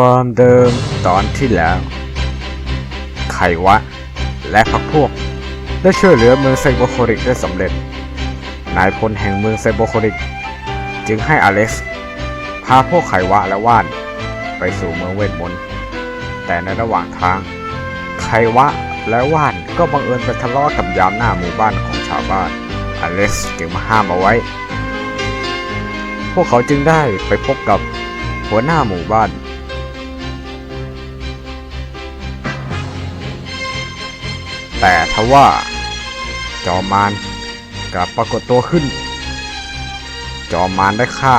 ความเดิมตอนที่แล้วไขวะ และพักพวก ได้ช่วยเหลือเมืองไซโบโคริกได้สำเร็จ นายพลแห่งเมืองไซโบโคริก จึงให้อเล็กซ์พาพวกไขวะและว่าน ไปสู่เมืองเวทมนต์ แต่ในระหว่างทาง ไขวะและว่านก็บังเอิญไปทะเลาะกับยามหน้าหมู่บ้านของชาวบ้าน อเล็กซ์จึงมาห้ามเอาไว้ พวกเขาจึงได้ไปพบกับหัวหน้าหมู่บ้าน แต่ทว่าจอมานกลับปรากฏตัวขึ้น จอมานได้ฆ่า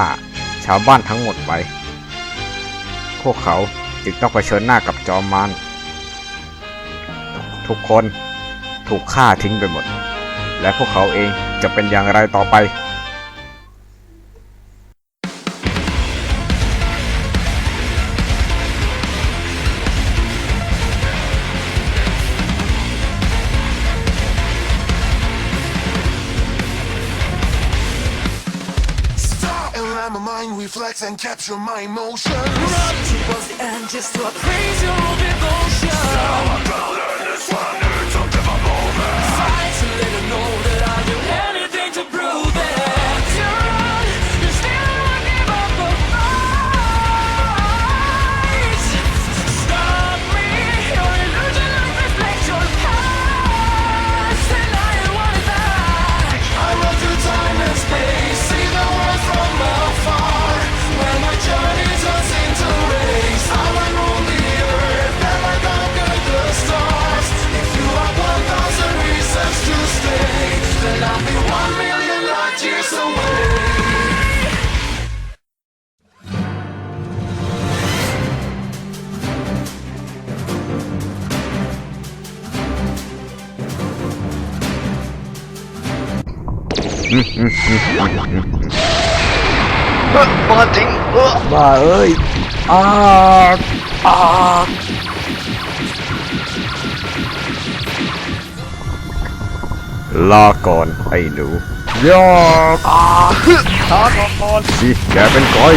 ชาวบ้านทั้งหมดไป พวกเขาจึงต้องเผชิญหน้ากับจอมาน ทุกคนถูกฆ่าทิ้งไปหมด และพวกเขาเองจะเป็นอย่างไรต่อไป reflex and capture my emotions. Run towards the end just to appraise your devotion. Fight บ้าจริงเออบ้าเอ้ยอากอาลาก่อนไอ้หนูยากอากช้าก่อนสิแกเป็นก้อย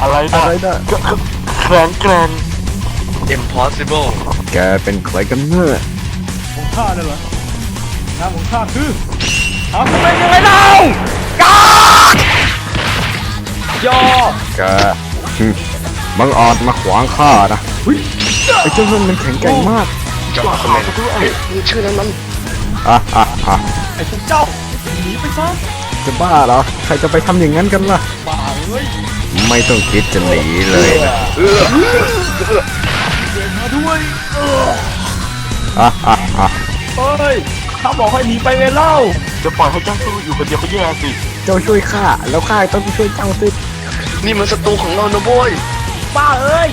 อะไรนะอะไรนะแข็งแกร่ง impossible แกเป็นใครกันเมื่อ ของข้านั่นเหรอน้ำของข้าคือทำเป็นยังไงเล่าแกหึบังอาจมาขวางข้านะไอ้เจ้านั่นมันแข็งแกร่งมากจอมคอมเมนต์ชื่อนั้นมันอะอะอะไอ้พวกเจ้าหนีไปซะจะบ้าเหรอใครจะไปทำอย่างนั้นกันล่ะบ้าเอ้ยไม่ต้องคิดจะหนีเลยนะมาด้วยอะอะอะ เฮ้ยข้าบอกให้หนีไปไงเล่าจะปล่อยให้เจ้าสู้อยู่คนเดียวก็แย่สิ เจ้าช่วยข้าแล้วข้าต้องช่วยเจ้าสินี่มันศัตรูของเรานะโบยบ้าเอ้ย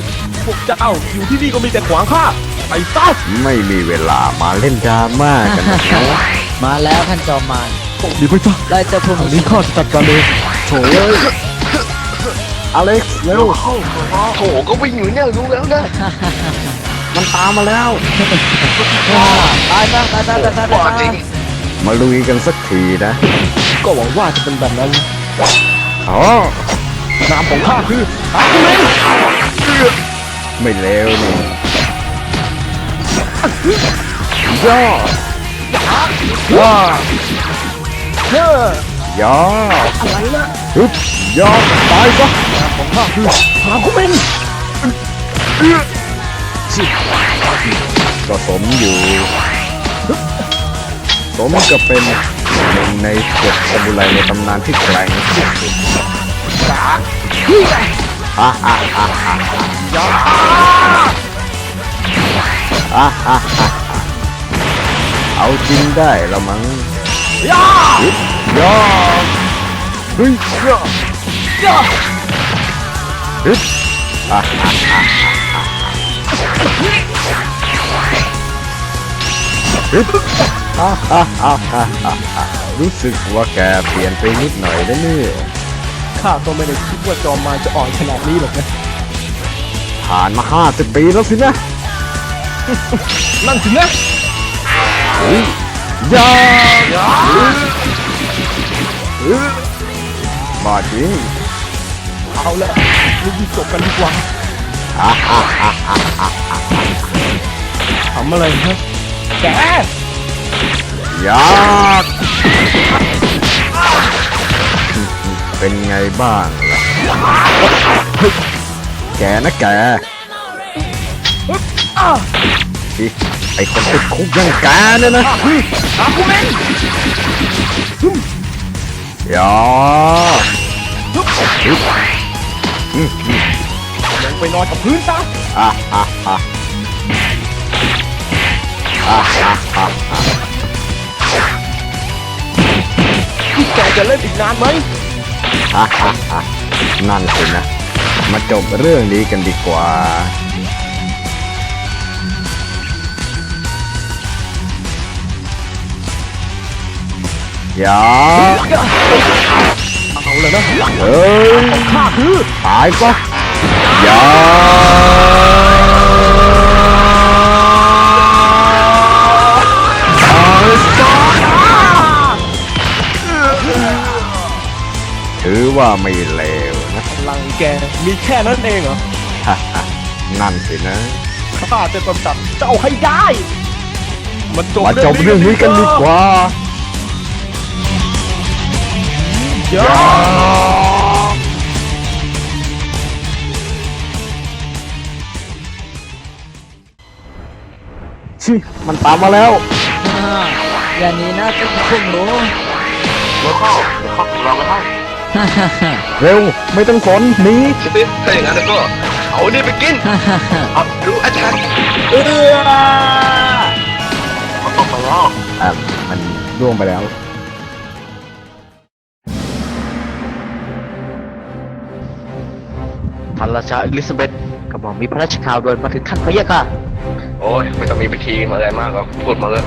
พวกเจ้าอยู่ที่นี่ก็มีแต่ขวางข้าไปซะไม่มีเวลามาเล่นดราม่ากันนะมาแล้วท่านจอมมารหนีไปซะไล่เจ้าพวกอันนี้นี้ข้าจะจัดการเองโถ่เอ้ยอเล็กซ์เร็วโถก็วิ่งอยู่เนี่ยรู้แล้วนะ มันตามมาแล้วตายซะตายซะตายซะบ้าตายจริซะงมาลุยกันสักทีนะ ก็หวังว่าจะเป็นแบบนั้นอ๋อนามของข้าคืออาคุเมนไม่เลวนี่ย่อว้าเฮ้อย่ออะไรนะฮึบย่อตายซะของข้าคืออาคุเมน อยู่สมกับเป็นหนึ่งในเจ็ดซามูไรในตำนานที่แกร่งที่สุดฮ่าฮ่าฮ่าฮ่าฮ่าฮ่าฮ่าเอาจริงได้ละมั้งย่าย่าเฮ้ยย่าย่าฮึบฮ่าฮ่าฮ่าฮึบฮ่าฮ่าฮ่าฮ่าฮ่า รู้สึกว่าแกเปลี่ยนไปนิดหน่อยแล้วเนี่ยข้าก็ไม่ได้คิดว่าจอมมารจะอ่อนขนาดนี้หรอกนะ ผ่านมาห้าสิบปีแล้วสินะ นั่นสินะยาบ้าจริงเอาละรีบจบกันดีกว่าทำอะไรฮะ แกยากเป็นไงบ้างล่ะแกนะแกอีไอคนติดคุกยังแกเนี่ยนะอากูเมนยาลงไปนอนกับพื้นซะอะอะอะ พี่แกจะเล่นอีกนานไหมอะอะอะนั่นสินะ มาจบเรื่องนี้กันดีกว่า อย่าเอาเลยนะเฮ้ยข้าคือตายปะอย่า ว่าไม่เลวนะพลังแกมีแค่นั้นเองเหรอฮ่าฮ่านั่นสินะข้าจะกำจัดเจ้าให้ได้ มันจบมาจบเรื่องนี้กันดีกว่าเดี๋ยวชิมันตามมาแล้วอ่าอย่างนี้นะเจ้าคุณหนูแล้วก็เดี๋ยวเข้าถึงเราไม่ให้ ฮ่าฮ่าฮ่าเร็ว ไม่ต้องสนหนีจะติถ้าอย่างนั้นแล้วก็เอานี่ไปกินฮ่าฮ่าฮ่าเอาดูอาจารย์เออเขาตกไปแล้วอะมันร่วงไปแล้ว พระราชาอลิซาเบธกระหม่อมมีพระราชข่าวด่วนมาถึงขั้นพระยะค่ะ โอ้ยไม่ต้องมีพิธีอะไรมากหรอกพูดมาเลย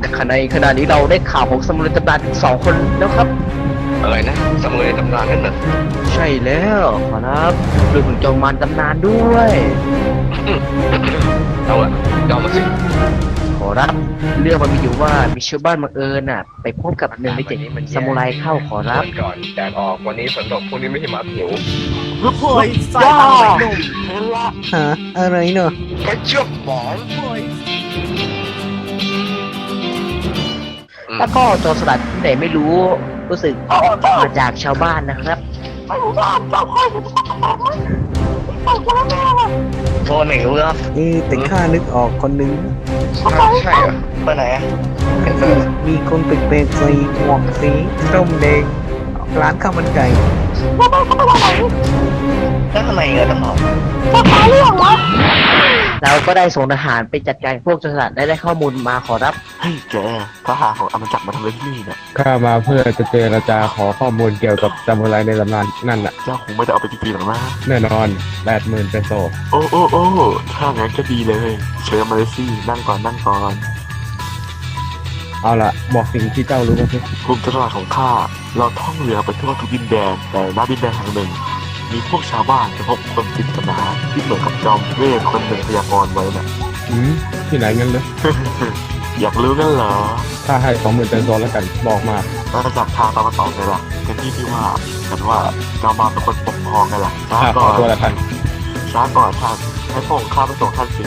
แต่ขณะในขณะนี้เราได้ข่าวของสมุนตำนานถึงสองคนแล้วครับ อะไรนะสมุนในตำนานนั่นน่ะใช่แล้วขอรับเรื่องของจอมมารตำนานด้วย เอาละยอมมาสิขอรับ เรื่องมันมีอยู่ว่ามีชาวบ้านบังเอิญน่ะ ไปพบกับหนึ่งในเจ็ดซามูไรเข้าขอรับ วันก่อนแดดออกวันนี้ฝนตกพรุ่งนี้ไม่ใช่หมาผิวเฮ้ยใส่ตาไหนหนุ่มฮะอะไรเนอะไปเชื่อมหมอนแล้วก็โจรสลัดที่ไหนไม่รู้ รู้สึกมาจากชาวบ้านนะครับโทษหนึ่งรู้แล้วเอ๊ะแต่ข้านึกออกคนนึงใช่เหรอไปไหนอะมีคนแปลกๆใส่หมวกสีส้มแดงร้านข้าวมันไก่แล้วทำไมเงินต้องหอมเราก็ได้ส่งทหารไปจัดการพวกโจรสลัดได้ได้ข้อมูลมาขอรับ เฮ้ยแกทหารของอาณาจักรมาทำอะไรที่นี่เนี่ยข้ามาเพื่อจะเจรจาขอข้อมูลเกี่ยวกับซามูไรในตำนานนั่นน่ะเจ้าคงไม่ได้เอาไปปีๆหรอกนะแน่นอนแปดหมื่นเปโซโอ้โอ้โอ้ถ้างั้นก็ดีเลย เชิญมาเลยสินั่งก่อนนั่งก่อนเอาละบอกสิ่งที่เจ้ารู้มาสิกลุ่มตลาดของข้าเราท่องเรือไปทั่วทุกดินแดนแต่ณดินแดนแห่งหนึ่ง มีพวกชาวบ้านไปพบคนปริศนาที่เหมือนกับจอมเวทคนหนึ่งพยากรณ์ไว้น่ะ อืมที่ไหนงั้นเลยอยากรู้กันเหรอ ถ้าให้สองหมื่นเปโซแล้วกันบอกมาอาณาจักรทางตะวันตกไงล่ะเป็นที่ที่ว่ากันว่าเจ้ามาเป็นคนปกครองไงล่ะช้าข้าขก่ออนตัวละพันช้าก่อนท่านให้พระองค์ข้าไปส่งท่านสิ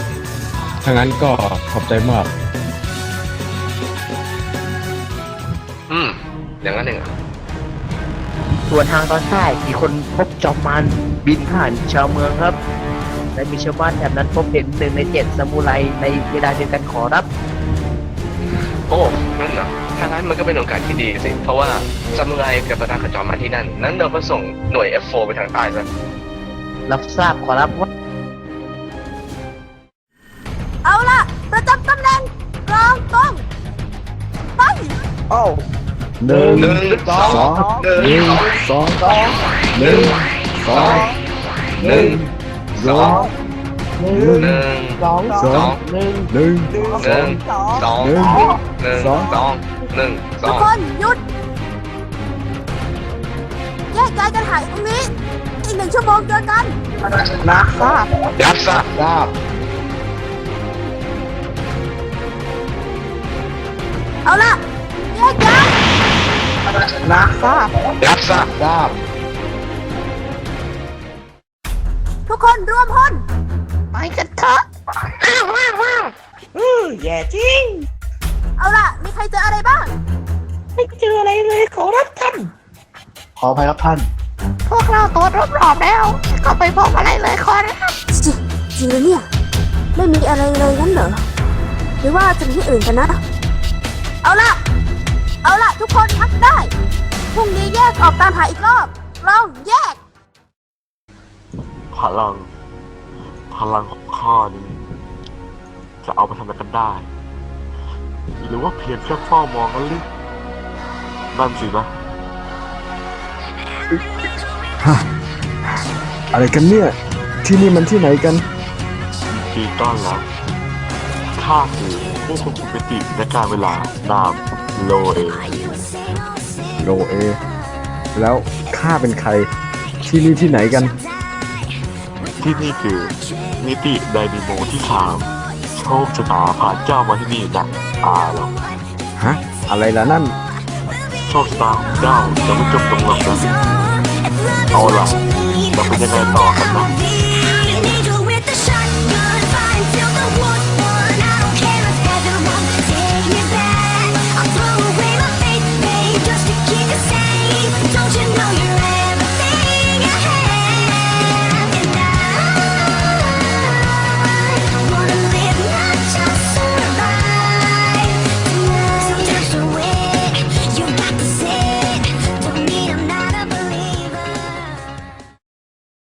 ถ้างั้นก็ขอบใจมากอืมอย่างนั้นเอง ส่วนทางตอนใต้มีคนพบจอมมารบินผ่านชาวเมืองครับ และมีชาวบ้านแถบนั้นพบเห็นหนึ่งในเจ็ดซามูไรในเวลาเดียวกันขอรับ โอ้นั่นเหรอถ้างั้นมันก็เป็นโอกาสที่ดีสิ เพราะว่าซามูไรกับประธานขจรมาที่นั่น นั้นเราก็ส่งหน่วย F4 ไปทางใต้ซะรับทราบขอรับว่าเอา หนึ่งหนึ่งสองหนึ่งสองหนึ่งสองหนึ่งสองหนึ่งหนึ่งสองสองหนึ่งหนึ่งสองหนึ่งหนึ่งสองสองหนึ่งสทุอกงคนหยุดแยกย้ายกันหายตรงนี้อีกหนึ่งชั่วโมงเจอกันนักทราบรับทราบทราบเอาล่ะแยกย้าย นักทราบรับทราบทราบคนรวมพลไปกันเถอะว้าวว้าวว้าวเออแย่จริง เอาล่ะ มีใครเจออะไรบ้าง ไม่เจออะไรเลยขอรับท่าน ขออภัยครับท่าน พวกเราตรวจรอบๆแล้วก็ไม่พบอะไรเลยขอรับจริงจริงเหรอเนี่ย ไม่มีอะไรเลยงั้นเหรอ หรือว่าจะมีที่อื่นกันนะ เอาล่ะ เอาล่ะ ทุกคนพักได้ พรุ่งนี้แยกออกตามหาอีกรอบลองแยก พลัง พลังของข้านี้ จะเอาไปทำอะไรกันได้ หรือว่าเพียงแค่เฝ้ามองกันหรือนั่นสินะอะไรกันเนี่ย ที่นี่มันที่ไหนกันปีต้อนรับข้าคือผู้ควบคุมมิติและการเวลานามโลเอ โลเอ แล้วข้าเป็นใครที่นี่ที่ไหนกัน ที่นี่คือมิติไดนิโมที่สามโชคชะตาพาเจ้ามาที่นี่นะอาหรอกฮะ อะไรล่ะนั่น โชคชะตาของเจ้าจะไม่จบตรงหรอกนะเอาล่ะจะเป็นยังไงต่อกันนะ